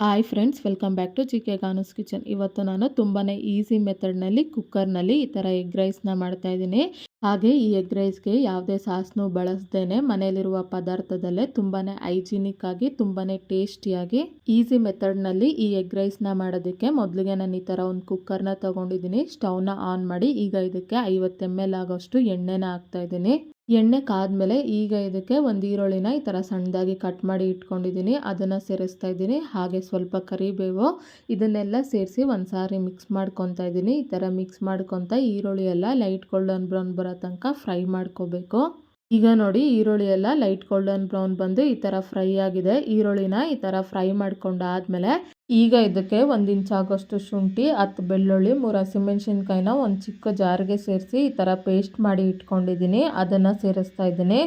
Hi friends welcome back to G K Gana's kitchen ಇವತ್ತು ನಾನು ತುಂಬಾ ಈಸಿ ಮೆಥಡ್ನಲ್ಲಿ ಕುಕ್ಕರ್ನಲ್ಲಿ ಈ ಥರ ಎಗ್ ರೈಸ್ನ ಮಾಡ್ತಾ ಇದ್ದೀನಿ. ಹಾಗೆ ಈ ಎಗ್ ರೈಸ್ಗೆ ಯಾವುದೇ ಸಾಸ್ನೂ ಬಳಸ್ದೇನೆ ಮನೆಯಲ್ಲಿರುವ ಪದಾರ್ಥದಲ್ಲೇ ತುಂಬಾ ಹೈಜಿನಿಕ್ ಆಗಿ ತುಂಬಾ ಟೇಸ್ಟಿಯಾಗಿ, ಈಸಿ ಮೆಥಡ್ನಲ್ಲಿ ಈ ಎಗ್ ರೈಸ್ನ ಮಾಡೋದಕ್ಕೆ ಮೊದಲಿಗೆ ನಾನು ಈ ಥರ ಒಂದು ಕುಕ್ಕರ್ನ ತೊಗೊಂಡಿದ್ದೀನಿ. ಸ್ಟವ್ನ ಆನ್ ಮಾಡಿ ಈಗ ಇದಕ್ಕೆ ಐವತ್ತು ಎಂ ಎಲ್ ಆಗೋಷ್ಟು ಎಣ್ಣೆನ ಹಾಕ್ತಾ ಇದ್ದೀನಿ. ಎಣ್ಣೆ ಕಾದ್ಮೇಲೆ ಈಗ ಇದಕ್ಕೆ ಒಂದು ಈರುಳ್ಳಿನ ಈ ಥರ ಸಣ್ಣದಾಗಿ ಕಟ್ ಮಾಡಿ ಇಟ್ಕೊಂಡಿದ್ದೀನಿ. ಅದನ್ನು ಸೇರಿಸ್ತಾ ಇದ್ದೀನಿ. ಹಾಗೆ ಸ್ವಲ್ಪ ಕರಿಬೇವು ಇದನ್ನೆಲ್ಲ ಸೇರಿಸಿ ಒಂದು ಸಾರಿ ಮಿಕ್ಸ್ ಮಾಡ್ಕೊತಾ ಇದ್ದೀನಿ. ಈ ಥರ ಮಿಕ್ಸ್ ಮಾಡ್ಕೊತ ಈರುಳ್ಳಿ ಎಲ್ಲ ಲೈಟ್ ಗೋಲ್ಡನ್ ಬ್ರೌನ್ ಬರೋ ತನಕ ಫ್ರೈ ಮಾಡ್ಕೋಬೇಕು. ಈಗ ನೋಡಿ ಈರುಳ್ಳಿ ಎಲ್ಲ ಲೈಟ್ ಗೋಲ್ಡನ್ ಬ್ರೌನ್ ಬಂದು ಈ ಥರ ಫ್ರೈ ಆಗಿದೆ. ಈರುಳ್ಳಿನ ಈ ಥರ ಫ್ರೈ ಮಾಡ್ಕೊಂಡಾದ್ಮೇಲೆ ಈಗ ಇದಕ್ಕೆ ಒಂದು ಇಂಚ್ ಆಗೋಷ್ಟು ಶುಂಠಿ, ಹತ್ತು ಬೆಳ್ಳುಳ್ಳಿ, ಮೂರು ಹಸಿಮೆಣ್ಸಿನ್ಕಾಯಿನ ಒಂದು ಚಿಕ್ಕ ಜಾರಿಗೆ ಸೇರಿಸಿ ಈ ಥರ ಪೇಸ್ಟ್ ಮಾಡಿ ಇಟ್ಕೊಂಡಿದ್ದೀನಿ. ಅದನ್ನು ಸೇರಿಸ್ತಾ ಇದ್ದೀನಿ.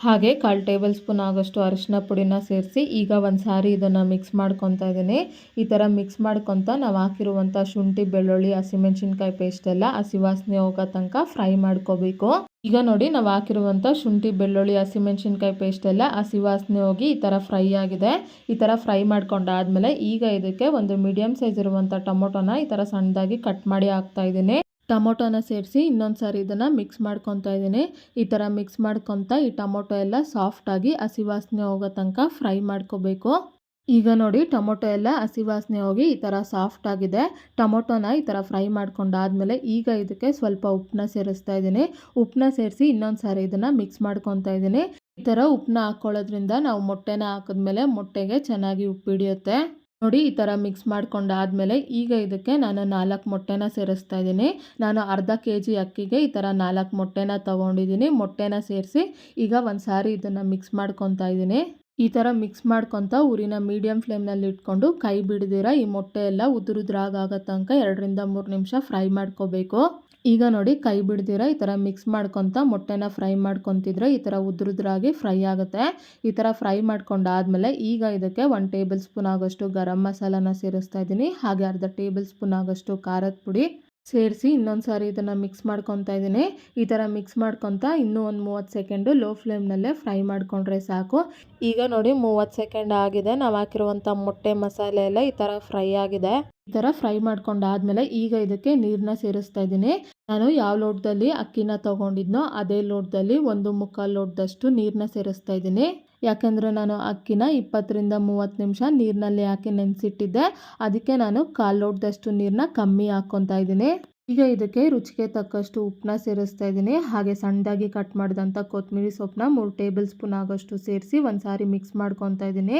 ಹಾಗೆ ಕಾಲು ಟೇಬಲ್ ಸ್ಪೂನ್ ಆಗೋಷ್ಟು ಅರಿಶಿನ ಪುಡಿನ ಸೇರಿಸಿ ಈಗ ಒಂದು ಸಾರಿ ಇದನ್ನು ಮಿಕ್ಸ್ ಮಾಡ್ಕೊತಾ ಇದ್ದೀನಿ. ಈ ಥರ ಮಿಕ್ಸ್ ಮಾಡ್ಕೊತ ನಾವು ಹಾಕಿರುವಂಥ ಶುಂಠಿ, ಬೆಳ್ಳುಳ್ಳಿ, ಹಸಿಮೆಣ್ಸಿನ್ಕಾಯಿ ಪೇಸ್ಟ್ ಎಲ್ಲ ಹಸಿ ವಾಸನೆ ಹೋಗೋ ತನಕ ಫ್ರೈ ಮಾಡ್ಕೋಬೇಕು. ಈಗ ನೋಡಿ ನಾವು ಹಾಕಿರುವಂಥ ಶುಂಠಿ, ಬೆಳ್ಳುಳ್ಳಿ, ಹಸಿಮೆಣ್ಸಿನ್ಕಾಯಿ ಪೇಸ್ಟ್ ಎಲ್ಲ ಹಸಿ ವಾಸನೆ ಹೋಗಿ ಈ ಥರ ಫ್ರೈ ಆಗಿದೆ. ಈ ಥರ ಫ್ರೈ ಮಾಡ್ಕೊಂಡಾದ್ಮೇಲೆ ಈಗ ಇದಕ್ಕೆ ಒಂದು ಮೀಡಿಯಮ್ ಸೈಜ್ ಇರುವಂಥ ಟೊಮೊಟೊನ ಈ ಥರ ಸಣ್ಣದಾಗಿ ಕಟ್ ಮಾಡಿ ಹಾಕ್ತಾ ಇದ್ದೀನಿ. ಟೊಮೊಟೊನ ಸೇರಿಸಿ ಇನ್ನೊಂದು ಸಾರಿ ಇದನ್ನು ಮಿಕ್ಸ್ ಮಾಡ್ಕೊತಾ ಇದ್ದೀನಿ. ಈ ಥರ ಮಿಕ್ಸ್ ಮಾಡ್ಕೊತ ಈ ಟೊಮೊಟೊ ಎಲ್ಲ ಸಾಫ್ಟಾಗಿ ಹಸಿ ವಾಸನೆ ಹೋಗೋ ತನಕ ಫ್ರೈ ಮಾಡ್ಕೋಬೇಕು. ಈಗ ನೋಡಿ ಟೊಮೊಟೊ ಎಲ್ಲ ಹಸಿ ವಾಸನೆ ಹೋಗಿ ಈ ಥರ ಸಾಫ್ಟ್ ಆಗಿದೆ. ಟೊಮೊಟೊನ ಈ ಥರ ಫ್ರೈ ಮಾಡ್ಕೊಂಡಾದ್ಮೇಲೆ ಈಗ ಇದಕ್ಕೆ ಸ್ವಲ್ಪ ಉಪ್ಪನ್ನ ಸೇರಿಸ್ತಾ ಇದ್ದೀನಿ. ಉಪ್ಪನ್ನ ಸೇರಿಸಿ ಇನ್ನೊಂದು ಸಾರಿ ಇದನ್ನು ಮಿಕ್ಸ್ ಮಾಡ್ಕೊತಾ ಇದ್ದೀನಿ. ಈ ಥರ ಉಪ್ಪನ್ನ ಹಾಕ್ಕೊಳ್ಳೋದ್ರಿಂದ ನಾವು ಮೊಟ್ಟೆನ ಹಾಕಿದ್ಮೇಲೆ ಮೊಟ್ಟೆಗೆ ಚೆನ್ನಾಗಿ ಉಪ್ಪು ಹಿಡಿಯುತ್ತೆ. ನೋಡಿ ಈ ಥರ ಮಿಕ್ಸ್ ಮಾಡ್ಕೊಂಡಾದ್ಮೇಲೆ ಈಗ ಇದಕ್ಕೆ ನಾನು ನಾಲ್ಕು ಮೊಟ್ಟೆನ ಸೇರಿಸ್ತಾ ಇದ್ದೀನಿ. ನಾನು ಅರ್ಧ ಕೆ ಜಿ ಅಕ್ಕಿಗೆ ಈ ಥರ ನಾಲ್ಕು ಮೊಟ್ಟೆನ ತೊಗೊಂಡಿದ್ದೀನಿ. ಮೊಟ್ಟೆನ ಸೇರಿಸಿ ಈಗ ಒಂದು ಸಾರಿ ಇದನ್ನು ಮಿಕ್ಸ್ ಮಾಡ್ಕೊತಾ ಇದ್ದೀನಿ. ಈ ಥರ ಮಿಕ್ಸ್ ಮಾಡ್ಕೊತ ಊರಿನ ಮೀಡಿಯಮ್ ಫ್ಲೇಮ್ನಲ್ಲಿ ಇಟ್ಕೊಂಡು ಕೈ ಬಿಡದಿರ ಈ ಮೊಟ್ಟೆ ಎಲ್ಲ ಉದುರುದ್ರಾಗ ತನಕ ಎರಡರಿಂದ ಮೂರು ನಿಮಿಷ ಫ್ರೈ ಮಾಡ್ಕೋಬೇಕು. ಈಗ ನೋಡಿ ಕೈ ಬಿಡ್ದಿರ ಈ ಥರ ಮಿಕ್ಸ್ ಮಾಡ್ಕೊತ ಮೊಟ್ಟೆನ ಫ್ರೈ ಮಾಡ್ಕೊತಿದ್ರೆ ಈ ಥರ ಉದುರುದ್ರಾಗಿ ಫ್ರೈ ಆಗುತ್ತೆ. ಈ ಥರ ಫ್ರೈ ಮಾಡ್ಕೊಂಡಾದ್ಮೇಲೆ ಈಗ ಇದಕ್ಕೆ ಒನ್ ಟೇಬಲ್ ಸ್ಪೂನ್ ಆಗೋಷ್ಟು ಗರಂ ಮಸಾಲಾನ ಸೇರಿಸ್ತಾ ಇದ್ದೀನಿ. ಹಾಗೆ ಅರ್ಧ ಟೇಬಲ್ ಸ್ಪೂನ್ ಆಗೋಷ್ಟು ಖಾರದ ಪುಡಿ ಸೇರಿಸಿ ಇನ್ನೊಂದು ಸಾರಿ ಇದನ್ನು ಮಿಕ್ಸ್ ಮಾಡ್ಕೊತಾ ಇದ್ದೀನಿ. ಈ ಥರ ಮಿಕ್ಸ್ ಮಾಡ್ಕೊತ ಇನ್ನೂ ಒಂದು ಮೂವತ್ತು ಸೆಕೆಂಡು ಲೋ ಫ್ಲೇಮ್ನಲ್ಲೇ ಫ್ರೈ ಮಾಡಿಕೊಂಡ್ರೆ ಸಾಕು. ಈಗ ನೋಡಿ ಮೂವತ್ತು ಸೆಕೆಂಡ್ ಆಗಿದೆ. ನಾವು ಹಾಕಿರುವಂಥ ಮೊಟ್ಟೆ ಮಸಾಲೆ ಎಲ್ಲ ಈ ಥರ ಫ್ರೈ ಆಗಿದೆ. ಈ ಥರ ಫ್ರೈ ಮಾಡ್ಕೊಂಡಾದ್ಮೇಲೆ ಈಗ ಇದಕ್ಕೆ ನೀರನ್ನ ಸೇರಿಸ್ತಾ ಇದ್ದೀನಿ. ನಾನು ಯಾವ ಲೋಟದಲ್ಲಿ ಅಕ್ಕಿನ ತೊಗೊಂಡಿದ್ನೋ ಅದೇ ಲೋಟದಲ್ಲಿ ಒಂದು ಮುಕ್ಕಾಲು ಲೋಟದಷ್ಟು ನೀರನ್ನ ಸೇರಿಸ್ತಾ ಇದ್ದೀನಿ. ಯಾಕೆಂದರೆ ನಾನು ಅಕ್ಕಿನ ಇಪ್ಪತ್ತರಿಂದ ಮೂವತ್ತು ನಿಮಿಷ ನೀರಿನಲ್ಲಿ ಹಾಕಿ ನೆನೆಸಿಟ್ಟಿದ್ದೆ. ಅದಕ್ಕೆ ನಾನು ಕಾಲು ಲೋಟದಷ್ಟು ನೀರನ್ನ ಕಮ್ಮಿ ಹಾಕ್ಕೊತಾ ಇದ್ದೀನಿ. ಈಗ ಇದಕ್ಕೆ ರುಚಿಗೆ ತಕ್ಕಷ್ಟು ಉಪ್ಪನ್ನ ಸೇರಿಸ್ತಾ ಇದ್ದೀನಿ. ಹಾಗೆ ಸಣ್ಣದಾಗಿ ಕಟ್ ಮಾಡಿದಂಥ ಕೊತ್ತಂಬರಿ ಸೊಪ್ಪನ್ನ ಮೂರು ಟೇಬಲ್ ಸ್ಪೂನ್ ಆಗೋಷ್ಟು ಸೇರಿಸಿ ಒಂದು ಸಾರಿ ಮಿಕ್ಸ್ ಮಾಡ್ಕೊತಾ ಇದ್ದೀನಿ.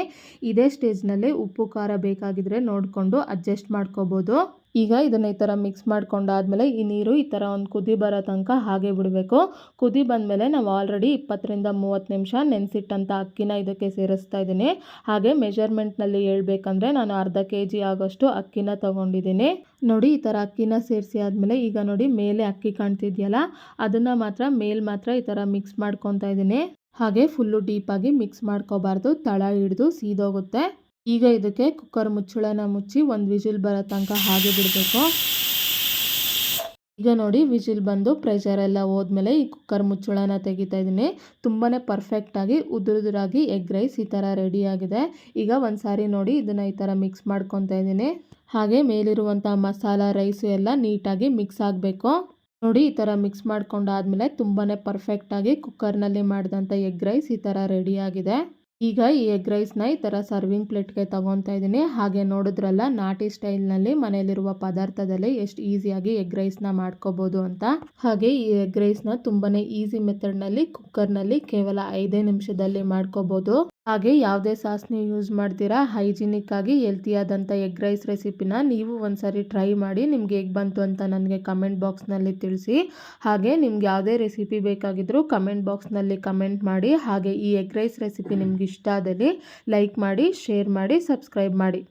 ಇದೇ ಸ್ಟೇಜ್ನಲ್ಲಿ ಉಪ್ಪು, ಖಾರ ಬೇಕಾಗಿದ್ರೆ ನೋಡಿಕೊಂಡು ಅಡ್ಜಸ್ಟ್ ಮಾಡ್ಕೋಬೋದು. ಈಗ ಇದನ್ನು ಈ ಥರ ಮಿಕ್ಸ್ ಮಾಡ್ಕೊಂಡಾದ್ಮೇಲೆ ಈ ನೀರು ಈ ಥರ ಒಂದು ಕುದಿ ಬರೋ ತನಕ ಹಾಗೆ ಬಿಡಬೇಕು. ಕುದಿ ಬಂದಮೇಲೆ ನಾವು ಆಲ್ರೆಡಿ ಇಪ್ಪತ್ತರಿಂದ ಮೂವತ್ತು ನಿಮಿಷ ನೆನೆಸಿಟ್ಟಂಥ ಅಕ್ಕಿನ ಇದಕ್ಕೆ ಸೇರಿಸ್ತಾ ಇದ್ದೀನಿ. ಹಾಗೆ ಮೆಜರ್ಮೆಂಟ್ನಲ್ಲಿ ಹೇಳ್ಬೇಕಂದ್ರೆ ನಾನು ಅರ್ಧ ಕೆ ಜಿ ಆಗೋಷ್ಟು ಅಕ್ಕಿನ ತೊಗೊಂಡಿದ್ದೀನಿ. ನೋಡಿ ಈ ಥರ ಅಕ್ಕಿನ ಸೇರಿಸಿ ಆದಮೇಲೆ ಈಗ ನೋಡಿ ಮೇಲೆ ಅಕ್ಕಿ ಕಾಣ್ತಿದೆಯಲ್ಲ, ಅದನ್ನು ಮಾತ್ರ ಮೇಲೆ ಮಾತ್ರ ಈ ಥರ ಮಿಕ್ಸ್ ಮಾಡ್ಕೊತಾ ಇದ್ದೀನಿ. ಹಾಗೆ ಫುಲ್ಲು ಡೀಪಾಗಿ ಮಿಕ್ಸ್ ಮಾಡ್ಕೋಬಾರ್ದು, ತಳ ಹಿಡಿದು ಸೀದೋಗುತ್ತೆ. ಈಗ ಇದಕ್ಕೆ ಕುಕ್ಕರ್ ಮುಚ್ಚಳನ ಮುಚ್ಚಿ ಒಂದು ವಿಜಿಲ್ ಬರೋ ತನಕ ಹಾಗೆ ಬಿಡಬೇಕು. ಈಗ ನೋಡಿ ವಿಜಿಲ್ ಬಂದು ಪ್ರೆಷರ್ ಎಲ್ಲ ಹೋದ್ಮೇಲೆ ಈ ಕುಕ್ಕರ್ ಮುಚ್ಚಳನ ತೆಗಿತಾ ಇದ್ದೀನಿ. ತುಂಬಾ ಪರ್ಫೆಕ್ಟಾಗಿ ಉದುರುದುರಾಗಿ ಎಗ್ ರೈಸ್ ಈ ಥರ ರೆಡಿಯಾಗಿದೆ ಈಗ ಒಂದು ಸಾರಿ ನೋಡಿ ಇದನ್ನು ಈ ಥರ ಮಿಕ್ಸ್ ಮಾಡ್ಕೊತಾ ಇದ್ದೀನಿ. ಹಾಗೆ ಮೇಲಿರುವಂಥ ಮಸಾಲ ರೈಸು ಎಲ್ಲ ನೀಟಾಗಿ ಮಿಕ್ಸ್ ಆಗಬೇಕು. ನೋಡಿ ಈ ಥರ ಮಿಕ್ಸ್ ಮಾಡ್ಕೊಂಡಾದ್ಮೇಲೆ ತುಂಬಾ ಪರ್ಫೆಕ್ಟಾಗಿ ಕುಕ್ಕರ್ನಲ್ಲಿ ಮಾಡಿದಂಥ ಎಗ್ ರೈಸ್ ಈ ಥರ ರೆಡಿಯಾಗಿದೆ ಈಗ ಈ ಎಗ್ ರೈಸ್ನ ಈ ಥರ ಸರ್ವಿಂಗ್ ಪ್ಲೇಟ್ಗೆ ತೊಗೊತಾ ಇದ್ದೀನಿ. ಹಾಗೆ ನೋಡಿದ್ರಲ್ಲ, ನಾಟಿ ಸ್ಟೈಲ್ನಲ್ಲಿ ಮನೆಯಲ್ಲಿರುವ ಪದಾರ್ಥದಲ್ಲಿ ಎಷ್ಟು ಈಸಿಯಾಗಿ ಎಗ್ ರೈಸ್ನ ಮಾಡ್ಕೋಬೋದು ಅಂತ. ಹಾಗೆ ಈ ಎಗ್ ರೈಸ್ನ ತುಂಬಾ ಈಸಿ ಮೆಥಡ್ನಲ್ಲಿ ಕುಕ್ಕರ್ನಲ್ಲಿ ಕೇವಲ ಐದೇ ನಿಮಿಷದಲ್ಲಿ ಮಾಡ್ಕೋಬೋದು. ಹಾಗೆ ಯಾವುದೇ ಸಾಸ್ನ ಯೂಸ್ ಮಾಡ್ತೀರಾ? ಹೈಜಿನಿಕ್ ಆಗಿ ಹೆಲ್ತಿಯಾದಂಥ ಎಗ್ ರೈಸ್ ರೆಸಿಪಿನ ನೀವು ಒಂದ್ಸರಿ ಟ್ರೈ ಮಾಡಿ ನಿಮ್ಗೆ ಹೇಗೆ ಬಂತು ಅಂತ ನನಗೆ ಕಮೆಂಟ್ ಬಾಕ್ಸ್ನಲ್ಲಿ ತಿಳಿಸಿ. ಹಾಗೆ ನಿಮ್ಗೆ ಯಾವುದೇ ರೆಸಿಪಿ ಬೇಕಾಗಿದ್ದರೂ ಕಮೆಂಟ್ ಬಾಕ್ಸ್ನಲ್ಲಿ ಕಮೆಂಟ್ ಮಾಡಿ. ಹಾಗೆ ಈ ಎಗ್ ರೈಸ್ ರೆಸಿಪಿ ನಿಮ್ಗೆ ಇಷ್ಟ ಆದಲ್ಲಿ ಲೈಕ್ ಮಾಡಿ ಶೇರ್ ಮಾಡಿ ಸಬ್ಸ್ಕ್ರೈಬ್ ಮಾಡಿ.